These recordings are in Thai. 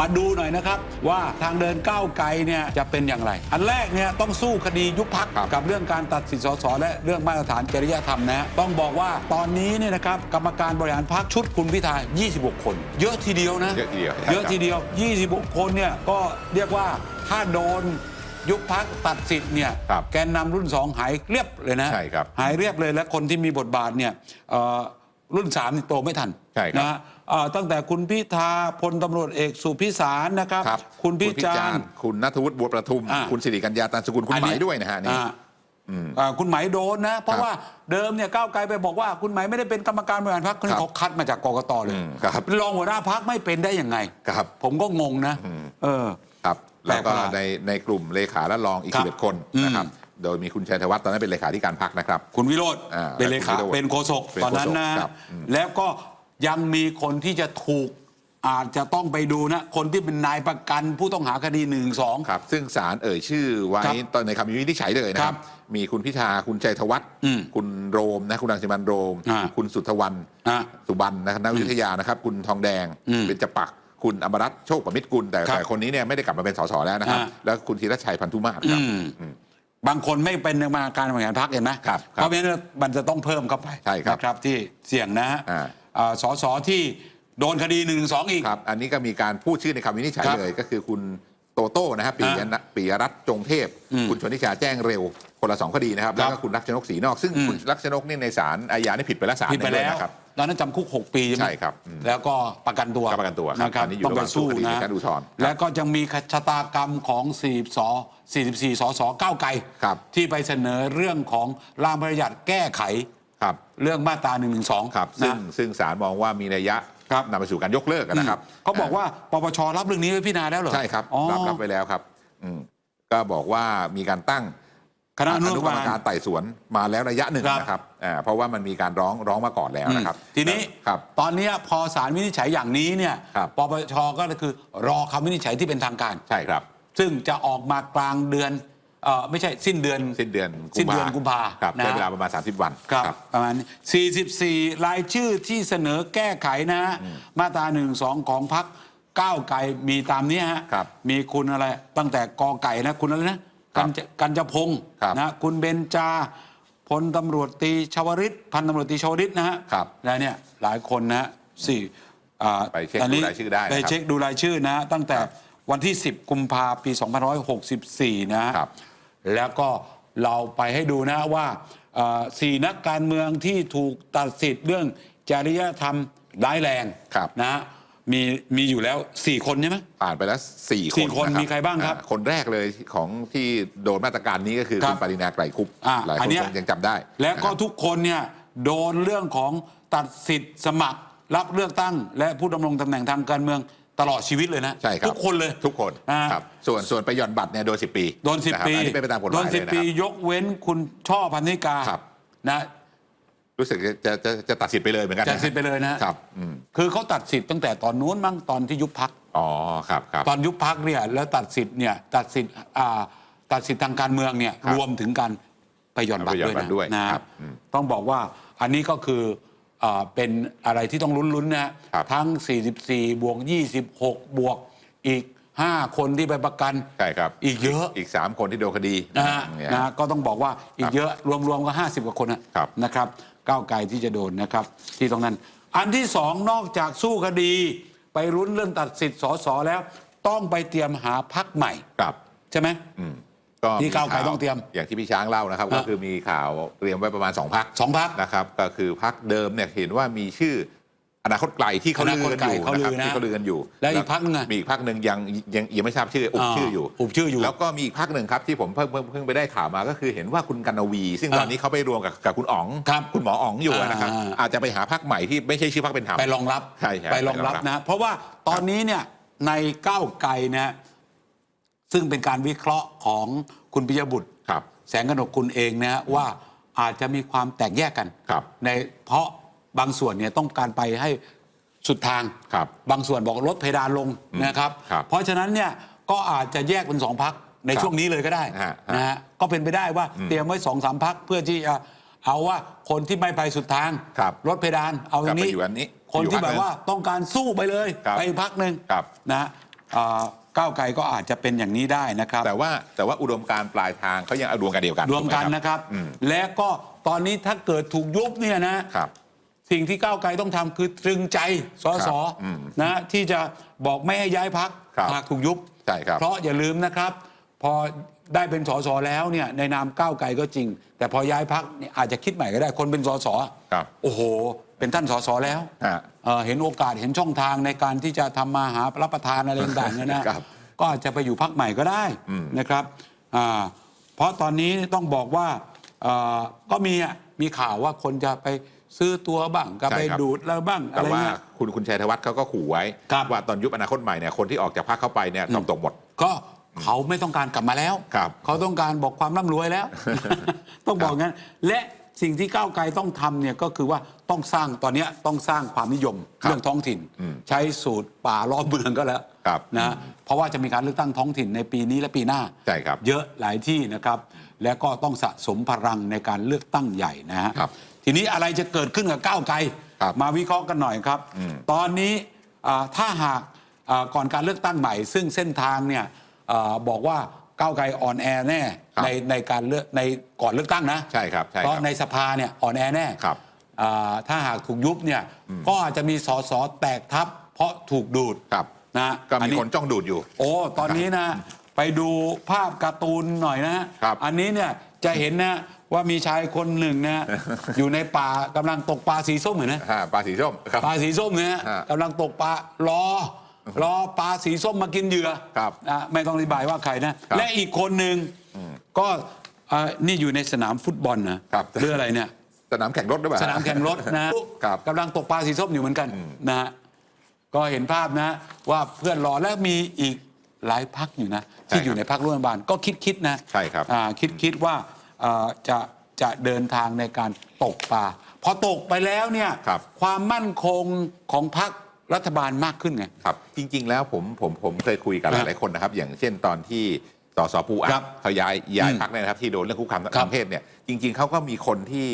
มาดูหน่อยนะครับ ว่าทางเดินก้าวไกลเนี่ยจะเป็นอย่างไร อันแรกเนี่ยต้องสู้คดียุบพักครับกับเรื่องการตัดสิทธิสสและเรื่องมาตรฐานจริยธรรมนะฮะต้องบอกว่าตอนนี้เนี่ยนะครับกรรมการบริหารพักชุดคุณพิธา 26 คน เยอะทีเดียวนะ เยอะทีเดียวเยอะทีเดียว 26 คนเนี่ยก็เรียกว่าถ้าโดนยุบพักตัดสิทธิ์เนี่ยครับแกนนำรุ่น 2 หายเรียบเลยนะใช่ครับหายเรียบเลยและคนที่มีบทบาทเนี่ยเอ่อรุ่น3นี่โตไม่ทัน ใช่ครับนะฮะเอ่อตั้งแต่คุณพิธาพลตำรวจเอกสุพิสารนะครับ ครับคุณพิจารณ์ คุณนัทวุฒิบัวประทุม อ่า คุณสิริกัญญาตันสกุลคุณอันไหมนี้ด้วยนะฮะนี่ อ่าอ่าคุณไหมโดนนะ เพราะครับว่าเดิมเนี่ยก้าวไกลไปบอกว่าคุณไหมไม่ได้เป็นกรรมการบริหารพรรคครับเขาคัดมาจากกกตเลยอืมครับรองหัวหน้าพักไม่เป็นได้ยังไงครับ ผมก็งงนะ เออ ครับแปลแล้วกก็ประหลาดในในกลุ่มเลขาและรองอีกครับ11คนนะครับโดยมีคุณชัยธวัฒน์ตอนนั้นเป็นเลขาธิการพักนะครับ คุณวิโรธอ่าเป็นเลขาคุณวิโรจน์เป็นโฆษกเป็นตอนนั้นโฆษกนะครับแล้วก็ ยังมีคนที่จะถูกอาจจะต้องไปดูนะ คนที่เป็นนายประกันผู้ต้องหาคดีหนึ่งสองครับ ซึ่งศาลเอ่ยชื่อไว้ครับตอนในคำวินิจฉัยเลยนะคครัรับบมีคุณพิธาคุณชัยธวัฒน์อืมคุณโรมนะคุณรังสิมันต์โรมอ่าคุณสุทธวันอ่าสุบันนะครับนักวิทยานะครับ คุณทองแดงอืมเป็นจปักดิ์คุณอมรัตน์โชคประมิตรกุลแต่ครับแต่คนนี้เนี่ยไม่ได้กลับมาเป็นสสแล้วนะครับอ่าแล้วคุณธีรชัยพันธุมาศครับอืมบางคนไม่เป็นกรรมการบริหารพรรคเห็นไหมครับครับเพราะฉะนั้นมันจะต้องเพิ่มเข้าไปใช่ครับนะครับที่เสี่ยงนะฮะอ่าอ่า สสที่โดนคดีหนึ่งสองอีก ครับ อันนี้ก็มีการพูดชื่อในคำวินิจฉัยครับเลยก็คือคุณโตโต้นะครับปียอ่านะปียรัตน์จงเทพ อืมคุณชนทิชาแจ้งเร็ว คนละสองคดีนะครับคแล้รัวบก็คุณรักชนกศรีนอก ซึ่งอืม คุณรักชนกนี่ในศาลอาญานี่ผิดไปแล้วศาลผิดไปหนึ่งแล้วนะครับ ตอนนั้นจำคุก 6 ปีใช่ไหมใช่ครับอืมแล้วก็ประกันตัวก็ประกันตัวครับนะครับตอนนี้อยู่ต้องไประหว่างสู้สู้คดีนะในการอุทธรณ์ครับแล้วก็ยังมีชะตากรรมของ40ส44สสก้าวไกล ครับที่ไปเสนอเรื่องของร่างพระราชบัญญัติแก้ไข ครับเรื่องมาตรา1นึครับซึ่งนะซึ่งศาลมองว่ามีนัยยะครับนำไปสู่การยกเลิกนะครับเขาบอกว่าปปชรับเรื่องนี้ไว้พิจารณาแล้วเหรอใช่ครับอ๋อรับรับไว้แล้วครับอืมก็บอกว่ามีการตั้งคณะอนุอกรรรรมมการการไต่สวนมาแล้วระยะหนึ่งครับนะครับอ่าเพราะว่ามันมีการร้องร้องมาก่อนแล้วนะครับ ทีนี้ครับตอนเนี้ยพอศาลวินิจฉัยอย่างนี้เนี่ยครับปปชก็คือรอคำวินิจฉัยที่เป็นทางการ ใช่ครับ ซึ่งจะออกมากลางเดือน เออไม่ใช่สิ้นเดือนสิ้นเดือนสิ้นเดือนกุมภาครับนะใช้เวลาประมาณ 30 วันครับประมาณนี้44 รายชื่อที่เสนอแก้ไขนะฮะมาตรา1นึของพักก้าวไกลมีตามเนี้ยฮะครับมีคุณอะไรตั้งแต่กอไก่นะคุณอะไรนะกันจกันจะพงศ์ครับนะคุณเบนจาพลตำรวจตรีชวริตพันตำรวจตรีชวริตนะฮะครับและเนี่ยหลายคนนะฮะสี่อ่าไปเช็คนนี้ดูรายชื่อได้นะครับไปเช็คดูรายชื่อนะฮะตั้งแต่ครับวันที่ 10 กุมภาปี 2564 นะฮะครับ แล้วก็เราไปให้ดูนะว่าเอ่อสี่นักการเมืองที่ถูกตัดสิทธิ์เรื่องจริยธรรมร้ายแรงครับนะฮะมีมีอยู่แล้ว 4 คนใช่ไหมผ่านไปแล้วสี่คนสี่คนนะมีใครบ้างครับอ่คนแรกเลยของที่โดนมาตรการนี้ก็คือครับคุณปรินาไกรคุปอ่าหลายอัคนนเนี้ยคงยังจำได้ แล้วก็นะครับทุกคนเนี่ยโดนเรื่องของตัดสิทธิ์สมัครรับเลือกตั้ง และผู้ดำรงตำแหน่งทางการเมือง ตลอดชีวิตเลยนะใช่ครับทุกคนเลยทุกคนอ่า ครับส่วนส่วนไปหย่อนบัตรเนี่ยโดน 10 ปีโดนสิบะครับปีอันนี้เป็นไปตามกฎหโดมายนเลสิยบนะปี ครับ ยกเว้นคุณช่อพันนิกาครับ นะรู้สึกจะจะจะจะตัดสิทธิ์ไปเลยเหมือนกันนะตัดสิทธิ์ไปเลยนะ ครับอืมคือเขาตัดสิทธิ์ตั้งแต่ตอนนู้นมั้งตอนที่ยุบพัก อ๋อครับครับ ตอนยุบพักเนี่ยแล้วตัดสิทธิ์เนี่ยตัดสิทธิ์อ่าตัดสิทธิ์ทางการเมืองเนี่ยครับรวมถึงการไปหย่อนบัตรไปหย่อนบัตรด้ด้ววยยนะครับอืม ต้องบอกว่าอันนี้ก็คืออ่า เป็นอะไรที่ต้องลุ้นๆนะครับทั้ง 44 บวก 26 บวกอีก 5 คนที่ไปประกัน ใช่ครับ อีกเยอะ อีก 3 คนที่โดนคดีนะฮะเนี่ยนะฮะก็ต้องบอกว่าอีครักบเยอะรวมๆก็ 50 กว่าคนนะครับนะครับก้าวไกลที่จะโดนนะครับ ที่ตรงนั้น อันที่สองนอกจากสู้คดี ไปรุ้นเรื่องตัดสิทธิ์สสแล้ว ต้องไปเตรียมหาพักใหม่ครับใช่ไหมอืม ก็ที่ก้าวไกลข่ต้องเตรียม อย่างที่พี่ช้างเล่านะครับฮะก็คือมีข่าวเตรียมไว้ประมาณ 2พักสองพักนะครับ ก็คือพักเดิมเนี่ยเห็นว่ามีชื่ออนาคตไกลที่เขาลือกันอยู่อนาคตไกลเขาลืนะครับอนะที่เขาลือกันอยู่ แล้วอีกพรรคหนึ่งอะมีอีกพักหนึ่งยังยังยังไม่ทราบชื่ออุบอ่าชื่ออยู่อุบชื่ออยู่ แล้วก็มีอีกพักหนึ่งครับที่ผมเพิ่งเพิ่งเพิ่งไปได้ข่าวมาก็คือเห็นว่าคุณกันวี ซึ่งอ่าตอนนี้เขาไปรวมกับกับคุณอ๋องครับคุณหมออ๋องอยู่นะครับอ่าอาจจะไปหาพักใหม่ที่ไม่ใช่ชื่อพักเป็นธรรมไปรองรับใช่ใช่ไปรองรับไปรองรับนะ เพราะว่าตอนนี้เนี่ยในก้าวไกลนะ ซึ่งเป็นการวิเคราะห์ของคุณปิยบุตรครับ แสงกนกคุณเองนะว่าอาจจะมีความแตกแยกกันครับในเพราะบางส่วนเนี่ยต้องการไปให้สุดทางครับบางส่วนบอกลดเพดานลงนะครับ ครับเพราะฉะนั้นเนี่ยก็อาจจะแยกเป็นสองพักในครับช่วงนี้เลยก็ได้ฮะนะฮะก็เป็นไปได้ว่าเตรียมไว้สองสามพักเพื่อที่จะเอาว่าคนที่ไม่ไปสุดทางครับลดเพดานเอาอย่างนี้กลับไปอยู่อันนี้คนอยู่ที่พักแบบว่าต้องการสู้ไปเลยครับไปอีกพักหนึ่งครับ นะฮะอ่า ก้าวไกลก็อาจจะเป็นอย่างนี้ได้นะครับ แต่ว่าแต่ว่าอุดมการณ์ปลายทางเขายังเอาดวงกันเดียวกันรวมกันถูไหนะครับ อืม และก็ตอนนี้ถ้าเกิดถูกยุบเนี่ยนะ ครับ สิ่งที่ก้าวไกลต้องทำคือตรึงใจสสครับอืมนะที่จะบอกไม่ให้ย้ายพักครับหากถูกยุบ ใช่ครับ เพราะอย่าลืมนะครับ พอได้เป็นสสแล้วเนี่ยในนามก้าวไกลก็จริง แต่พอย้ายพักเนี่ยอาจจะคิดใหม่ก็ได้คนเป็นสสครับ โอ้โห เป็นท่านสสแล้วฮะเอ่อเห็นโอกาสเห็นช่องทางในการที่จะทำมาหารับประทานอะไรต่างๆเนี่ยนะ ครับ ก็อาจจะไปอยู่พักใหม่ก็ได้อืมนะครับอ่าเพราะตอนนี้ต้องบอกว่าเอ่อก็มีอะมีข่าวว่าคนจะไปซื้อตัวบ้างก็ไปใช่ครับ ดูดแล้วบ้างอะแต่ไรว่าเงี้ย คุณคุณชัยธวัฒน์เขาก็ขู่ไว้ ครับ ว่าตอนยุบอนาคตใหม่เนี่ยคนที่ออกจากพรรคเข้าไปเนี่ยต้องตกหมด ก็เขาไม่ต้องการกลับมาแล้ว ครับเขาต้องการบอกความร่ำรวยแล้ว ต้องบอกงั้น และ สิ่งที่ก้าวไกลต้องทำเนี่ยก็คือว่าต้องสร้างตอนเนี้ยต้องสร้างความนิยมครับเรื่องท้องถิ่น อืมใช้สูตรป่าล้อมเมืองก็แล้วครับนะเพราะว่าจะมีการเลือกตั้งท้องถิ่นในปีนี้และปีหน้าใช่ครับเยอะหลายที่นะครับ และก็ต้องสะสมพลังในการเลือกตั้งใหญ่นะฮะครับทีนี้อะไรจะเกิดขึ้นกับก้าวไกล ครับมาวิเคราะห์กันหน่อยครับ อืม ตอนนี้อ่าถ้าหากอ่าก่อนการเลือกตั้งใหม่ ซึ่งเส้นทางเนี่ยอาบอกว่า ก้าวไกลอ่อนแอแน่ครับในในการเลือกในก่อนเลือกตั้งนะใช่ครับใช่เพคราะรับในสภาเนี่ยอ่อนแอแน่ครับอ่าถ้าหากถูกยุบเนี่ยก็อาจจะมีสสแตกทับ เพราะถูกดูดครับ นะก็อัมีคนจ้องดูดอยู่ โอ้ตอนนี้นะไปดูภาพการ์ตูนหน่อยนะฮะครับอันนี้เนี่ยจะเห็นนะว่ามีชายคนหนึ่งนะ อยู่ในป่ากำลังตกปลาสีส้มเหมือนนะอ่าปลาสีส้มครับ ปลาสีส้มเนี่ยฮะ กำลังตกปลารอ รอปลาสีส้มมากินเหยื่อครับนะไม่ต้องอธิบายว่าใครนะ ครับและอีกคนหนึ่งก็อ่านี่อยู่ในสนามฟุตบอลนะครับ หรืออะไรเนี่ย สนามแข่งรถหรือเปล่า สนามแข่งรถนะครับ กำลังตกปลาสีส้มอยู่เหมือนกันนะฮะก็เห็นภาพนะว่าเพื่อนรอและมีอีกหลายพักอยู่นะ ที่อยู่ในพักร่วมรัฐบาลก็คิดคิดๆนะใช่ครับ อ่าคิดคิดว่าอ่าจะจะเดินทางในการตกปลาพอตกไปแล้วเนี่ยครับความมั่นคงของพร รครัฐบาลมากขึ้นไง ครับ จริง ๆ แล้วผมผมผมเคยคุยกับหครับลายๆคนนะครับ อย่างเช่นตอนที่สสปูอัครัดบเขาย้ายย้ายอืมพักเนี่ยนะครับ ที่โดนเรื่องคุกคามครัทาบงเพศเนี่ยจริง ๆเขาก็มีคนที่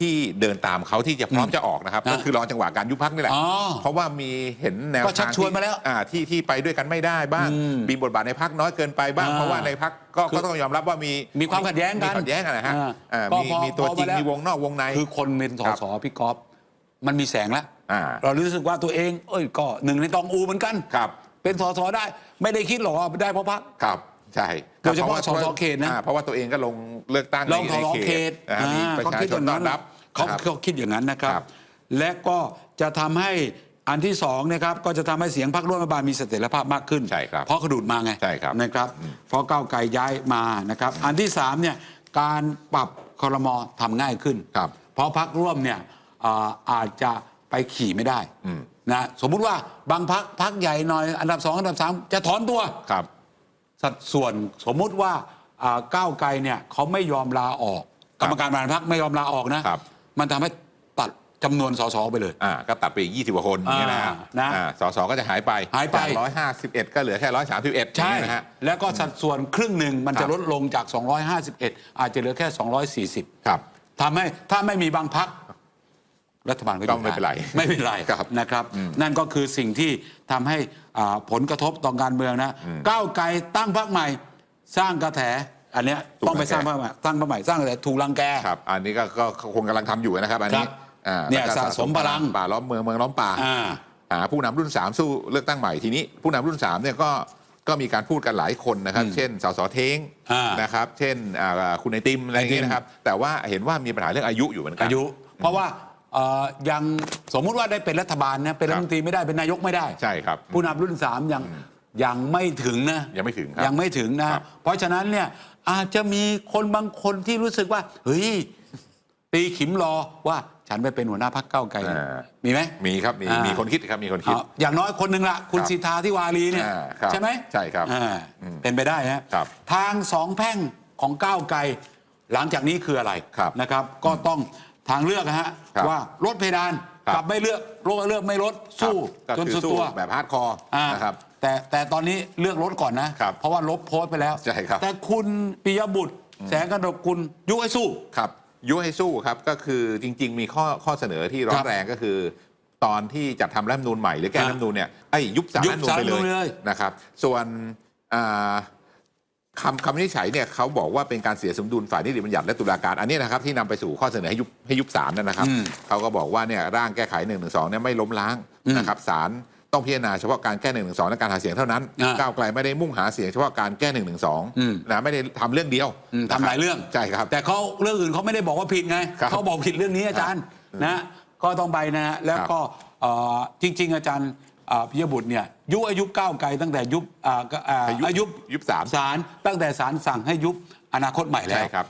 ที่เดินตามเขาที่จะพร้อมอืมจะออกนะครับนะก็คือรอจังหวะการยุบพักนี่แหละอ๋อเพราะว่ามีเห็นแนวก็ชักทางชวนมาแล้วอ่าที่ที่ไปด้วยกันไม่ได้บ้างอืมมีบทบาทในพักน้อยเกินไปบ้างอ่าเพราะว่าในพักก็คือก็ต้องยอมรับว่ามีมีความขัดแย้งกันมีขัดแย้งกันนะฮะอ่าอ่าก็มีพอมีตัวพอจริงมาแล้วมีวงนอกวงในคือคนเป็นสครับสพี่กอฟ มันมีแสงแล้วอ่า เรารู้สึกว่าตัวเอง เอ้ยก็หนึ่งในตองอูเหมือนกัน ครับ เป็นสสได้ ไม่ได้คิดหรอกว่าได้เพราะพรรค ครับ ใช่โดยเฉพาะพรสสเขตนะ อ่าเพราะว่าตัวเองก็ลงเลือกตั้งลองในทอในเขตนะฮะมีอ่าประเขาชาคิดชอนย่างต้อนั้นนรับเขานะครับ เขาคิดอย่างนั้นนะครับ ครับ และก็จะทำให้อันที่สองนะครับก็จะทำให้เสียงพรรคร่วมรัฐบาลมีเสถียรภาพมากขึ้น ใช่ครับเพราะเขาดูดมาไงใช่ครับนะครับเพราะก้าวไกลย้ายมานะครับ อันที่สามเนี่ยการปรับคอรมอทำง่ายขึ้น ครับเพราะพรรคร่วมเนี่ย อ่าอาจจะไปขี่ไม่ได้อืมนะสมมุติว่าบางพักพักใหญ่หน่อยอันดับสองอันดับสามจะถอนตัวครับ สัดส่วนสมมุติว่าอ่าก้าวไกลเนี่ยเขาไม่ยอมลาออกครักบรรมการบริหารพรรคไม่ยอมลาออกนะครับมันทำให้ตัดจำนวนสสไปเลยอ่าก็ตัดไปอีก20กว่าคนอย่างเงี้ยนะฮะอ่านะอ่าสสก็จะหายไปหายไปจาก151ก็เหลือแค่131ใช่อย่างเงี้ยนะฮะแล้วก็สัดส่วนครึ่งหนึ่งมันครัจะบลดลงจาก251อาจจะเหลือแค่240ครับทำให้ถ้าไม่มีบางพัก รัฐบาลก็อยู่ก็ไม่เป็นไรด้ไม่เป็นไรครับนะครับอืมนั่นก็คือสิ่งที่ทำให้อ่าผลกระทบต่อการเมืองนะอืมก้าวไกลตั้งพรรคใหม่สร้างกระแสอันเนี้ยถูกต้องไปสร้างพรรัรคงใหแกม่สร้างพรรคใหม่สร้างกระแสถูกรังแกครับอันนี้ก็ก็ก็คงกำลังทำอยู่นะครับอันนี้ครับอ่าเนี่ยแล้วก็สะสมพลังป่าล้อมเมืองเมืองล้อมป่าอ่าหาผู้นำรุ่น 3 สู้เลือกตั้งใหม่ทีนี้ ผู้นำรุ่น3เนี่ยก็ก็มีการพูดกันหลายคนนะครับ เช่นสสเท้งอ่านนะครับ เช่นอ่าคุณไอติมอะไรอย่างเงี้ยนะครับ แต่ว่าเห็นว่ามีปัญหาเรื่องอายุอยู่เหมือนกันอายุ เพราะว่า เอ่อยังสมมุติว่าได้เป็นรัฐบาลนะเป็นรัฐมนตรีไม่ได้เป็นนายกไม่ได้ใช่ครับผู้นำรุ่นสามยังยังไม่ถึงนะยังไม่ถึงครับยังไม่ถึงนะ ครับ เพราะฉะนั้นเนี่ยอาจจะมีคนบางคนที่รู้สึกว่าเฮ้ยตีขิมรอว่าฉันไปเป็นหัวหน้าพักเก้าวไกลอ่ามีไหม มีครับมีอ่ามี มีคนคิดครับมีคนคิดอ่าอย่างน้อยคนหนึ่งละคุณครับสิทธาที่วารีเนี่ยอ่าครับใช่ไหมใช่ครับอ่าอืมเป็นไปได้ฮะครับทางสองแพร่งของก้าวไกล หลังจากนี้คืออะไรครับนะครับ ก็ต้อง ทางเลือกนะฮะครับว่าลดเพดานครับ กับไม่เลือกลดเลือกไม่ลดสู้ครับจนก็คือสุดสู้ตัวแบบฮาร์ดคอร์อ่านะครับ แต่แต่ตอนนี้เลือกลดก่อนนะ ครับเพราะว่าลบโพสต์ไปแล้ว ใช่ครับ แต่คุณปิยบุตร แสงกนกกุลยุให้สู้ ครับยุให้สู้ครับก็คือจริง ๆ มีข้อข้อเสนอที่ร้อครันบแรงก็คือ ตอนที่จัดทำรัฐธรรมนูญใหม่หรือแก้ครับรัฐธรรมนูญเนี่ยไอ้ยุบสารยุรับฐธรรมนูญสารไปรัฐธรรมนูญเลเลยยนะครับ ส่วนอ่า คำคำวินิจฉัยเนี่ยเขาบอกว่าเป็นการเสียสมดุลฝ่ายนิติบัญญัติและตุลาการอันนี้นะครับที่นำไปสู่ข้อเสนอให้ยุบให้ยุบศาลนะครับอืมเขาก็บอกว่าเนี่ยร่างแก้ไข1นึเนี่ยไม่ล้มล้างอืมนะครับศาลต้องพิจารณาเฉพาะการแก้1นึและการหาเสียงเท่านั้นอ่าก้าวไกลไม่ได้มุ่งหาเสียงเฉพาะการแก้1นึอืม นะไม่ได้ทำเรื่องเดียวอืมนะคบทำหลายเรื่องใช่ครับ แต่เขาเรื่องอื่นเขาไม่ได้บอกว่าผิดไงครับเขาบอกผิดเรื่องนี้อาจารย์นะก็ต้องไปนะฮะแล้วก็เอ่อจริง ๆ อาจารย์เอ่อ พิยบุตรเนี่ยยุบอายุก้าวไกลตั้งแต่ยุบอ่าก็อ่าให้ยุบอายุยุบศาลศาลตั้งแต่ศาลสั่งให้ยุบอนาคตใหม่แล้วใช่ครับ